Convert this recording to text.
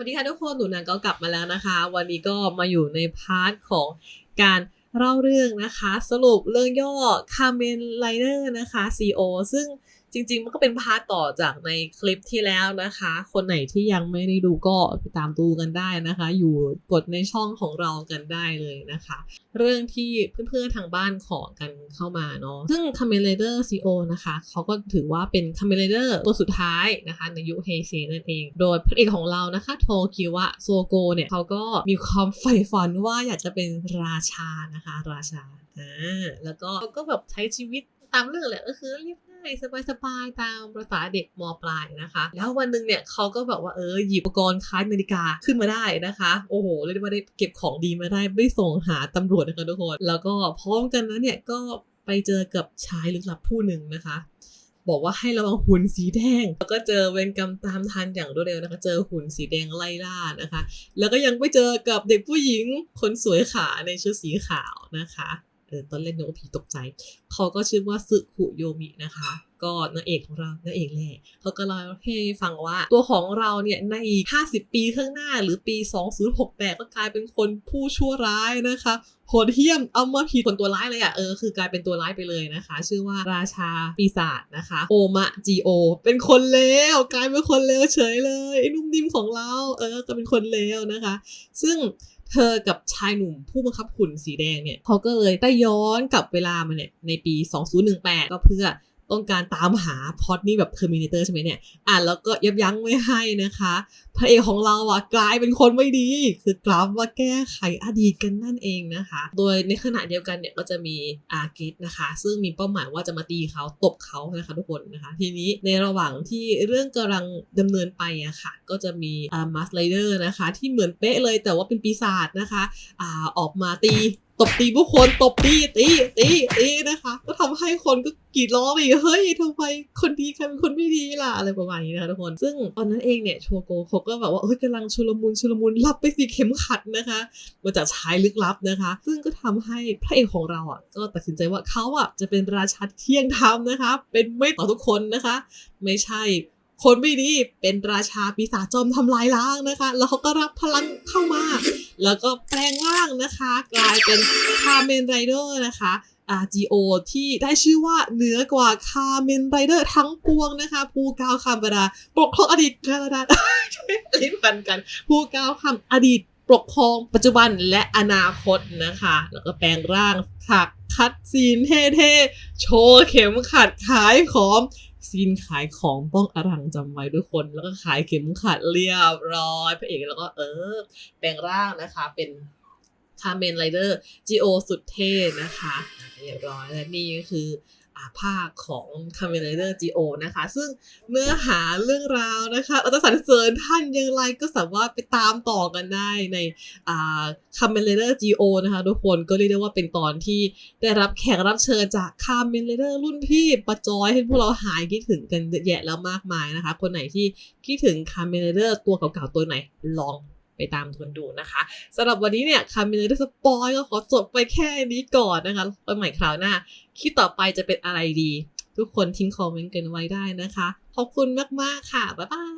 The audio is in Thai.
วัสดีค่ะทุกคนหนูนันก็กลับมาแล้วนะคะ วันนี้ก็มาอยู่ในพาร์ทของการเล่าเรื่องนะคะ สรุปเรื่องย่อคาเมนไลเนอร์นะคะ CO ซึ่ง จริง ๆ มันก็เป็นพาร์ทต่อจากในคลิปที่แล้วนะคะ คนไหนที่ยังไม่ได้ดูก็ไปตามดูกันได้นะคะ อยู่กดในช่องของเรากันได้เลยนะคะ เรื่องที่เพื่อนๆทางบ้านขอกันเข้ามาเนาะซึ่ง Kamen Rider CO นะคะเขาก็ถือว่าเป็น Kamen Rider ตัวสุดท้ายนะคะ ในยุคเฮเซนั่นเอง โดยพระเอกของเรานะคะโทคิวะโซโกเนี่ยเขาก็มีความใฝ่ฝันว่าอยากจะเป็นราชานะคะ ราชาอ่าแล้วก็เขาก็แบบใช้ชีวิตตามเรื่องแหละก็คือเรียบายสบายๆตามภาษาเด็กมปลายนะคะ แล้ววันหนึ่งเนี่ยเขาก็แบบว่าเออหยิบอุปกรณ์คล้ายนาฬิกาขึ้นมาได้นะคะ โอ้โหเรียกว่าได้เก็บของดีมาได้ไม่ส่งหาตำรวจนะคะทุกคน แล้วก็พร้อมกันนั้นเนี่ยก็ไปเจอกับชายลึกลับผู้หนึ่งนะคะบอกว่าให้ระวังหุ่นสีแดง แล้วก็เจอเวรกรรมตามทันอย่างรวดเร็วนะคะ เจอหุ่นสีแดงไล่ล่านะคะ แล้วก็ยังไปเจอกับเด็กผู้หญิงคนสวยขาในชุดสีขาวนะคะ ตอนเล่นนึกว่าผีตกใจ เขาก็ชื่อว่าสึคุโยมินะคะ ก็นางเอกของเรานางเอกแหละเขาก็เล่าให้ฟังว่า ตัวของเราเนี่ยในอีก50 ปีข้างหน้าหรือปี 2068 ก็กลายเป็นคนผู้ชั่วร้ายนะคะโหดเหี้ยมเอามาผิดคนตัวร้ายเลยอะ่ะเออคือกลายเป็นตัวร้ายไปเลยนะคะ ชื่อว่าราชาปีศาจนะคะโอมะจีโอ เป็นคนเลวกลายเป็นคนเลวเฉยเลยไอ้นุ่มนิ่มของเราเออก็เป็นคนเลวนะคะ ซึ่ง เธอกับชายหนุ่มผู้บังคับขุนสีแดงเนี่ยเขาก็เลยได้ย้อนกลับเวลามาเนี่ยในปี 2018 ก็เพื่อ ต้องการตามหาพอดนี่แบบเทอร์มินเตอร์ใช่ไหมเนี่ย อ่านแล้วก็ยับยั้งไม่ให้นะคะ พระเอกของเราอะกลายเป็นคนไม่ดี คือกลับมาแก้ไขอดีตกันนั่นเองนะคะ โดยในขณะเดียวกันเนี่ยก็จะมีอาร์เกตนะคะ ซึ่งมีเป้าหมายว่าจะมาตีเขาตบเขานะคะทุกคนนะคะ ทีนี้ในระหว่างที่เรื่องกำลังดำเนินไปอะค่ะ ก็จะมีอ่ามาสไลเดอร์นะคะ ที่เหมือนเป๊ะเลยแต่ว่าเป็นปีศาจนะคะอ่าออกมาตี ตบตีผู้คนตบตีตีตีตีนะคะ ก็ทำให้คนก็กรีดร้องอีกเฮ้ยทำไมคนดีใครเป็นคนไม่ดีล่ะอะไรประมาณนี้นะคะทุกคน ซึ่งตอนนั้นเองเนี่ยโชโกเขาก็แบบว่าเฮ้ยกำลังชุลมุนชุลมุนรับไปสิเข็มขัดนะคะมาจากชายลึกลับนะคะ ซึ่งก็ทำให้พระเอกของเราอะก็ตัดสินใจว่าเขาอะจะเป็นราชาเที่ยงธรรมนะคะ เป็นไม่ต่อทุกคนนะคะ ไม่ใช่ คนไม่ดีเป็นราชาปีศาจจอมทำลายล้างนะคะ แล้วเขาก็รับพลังเข้ามา แล้วก็แปลงร่างนะคะ กลายเป็นคาเมนไรเดอร์นะคะ RGO ที่ได้ชื่อว่าเหนือกว่าคาเมนไรเดอร์ทั้งปวงนะคะ ภูกาวคำบดาปกครองอดีตกาดาลิ้นพันกัน ภูกาวคำอดีต ปกครองปัจจุบันและอนาคตนะคะ แล้วก็แปลงร่างขักคัดซีนเท่ๆ โชว์เข็มขัดขายของซีนขายของป้องอรังจำไว้ด้วยคน แล้วก็ขายเข็มขัดเรียบร้อยพระเอกแล้วก็เออ แปลงร่างนะคะเป็นคาเมนไรเดอร์จีโอสุดเท่นะคะ เรียบร้อยและนี่ก็คือ ภาคของ c a m e n Rider GO นะคะ ซึ่งเนื้อหาเรื่องราวนะคะเราจะสรรเสริญท่านอย่างไรก็สามารถไปตามต่อกันได้ในอ่า c a m e n Rider GO นะคะทุกคนก็เรียกได้ว่าเป็นตอนที่ได้รับแขกรับเชิญจาก c a m e n Rider รุ่นพี่ประจอยให้พวกเราหายคิดถึงกันแยะแล้วมากมายนะคะ คนไหนที่คิดถึง c a m e n Rider ตัวเก่าๆตัวไหนลอง ไปตามทวนดูนะคะสำหรับวันนี้เนี่ยคามนเนอร์สปอยก็ขอจบไปแค่นี้ก่อนนะคะไปใหม่คราวหน้าคิดต่อไปจะเป็นอะไรดี ทุกคนทิ้งคอมเมนต์กันไว้ได้นะคะ ขอบคุณมาก ๆ ค่ะ บ๊ายบาย